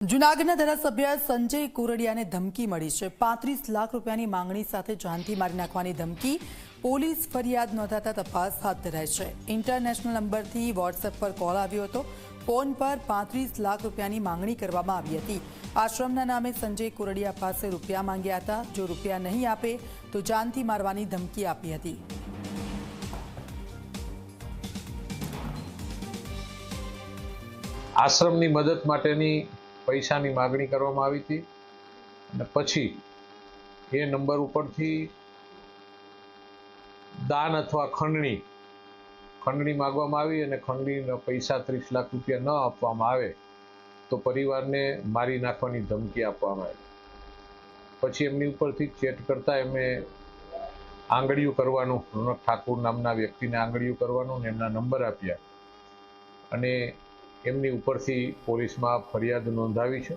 જૂનાગઢના ધારાસભ્ય સંજય કુરડિયાને ધમકી મળી છે. પાંત્રીસ લાખ રૂપિયાની માંગણી સાથે જાનથી મારી નાખવાની ધમકી. પોલીસ ફરિયાદ નોંધાતા તપાસ હાથ ધરાય છે. ઇન્ટરનેશનલ નંબરથી વોટ્સએપ પર કોલ આવ્યો હતો. ફોન પર પાંત્રીસ લાખ રૂપિયાની માંગણી કરવામાં આવી હતી. આશ્રમના નામે સંજય કુરડિયા પાસે રૂપિયા માંગ્યા હતા. જો રૂપિયા નહીં આપે તો જાનથી મારવાની ધમકી આપી હતી. આશ્રમની મદદ માટેની પૈસાની માગણી કરવામાં આવી હતી અને પછી એ નંબર ઉપરથી દાન અથવા ખંડણી ખંડણી માગવામાં આવી અને ખંડણીના પૈસા ત્રીસ લાખ રૂપિયા ન આપવામાં આવે તો પરિવારને મારી નાખવાની ધમકી આપવામાં આવી. પછી એમની ઉપરથી ચેટ કરતાં એમણે આંગળીઓ કરવાનું રોનક ઠાકુર નામના વ્યક્તિને આંગળીઓ કરવાનું ને એમના નંબર આપ્યા. અને એમની ઉપરથી પોલીસમાં ફરિયાદ નોંધાવી છે.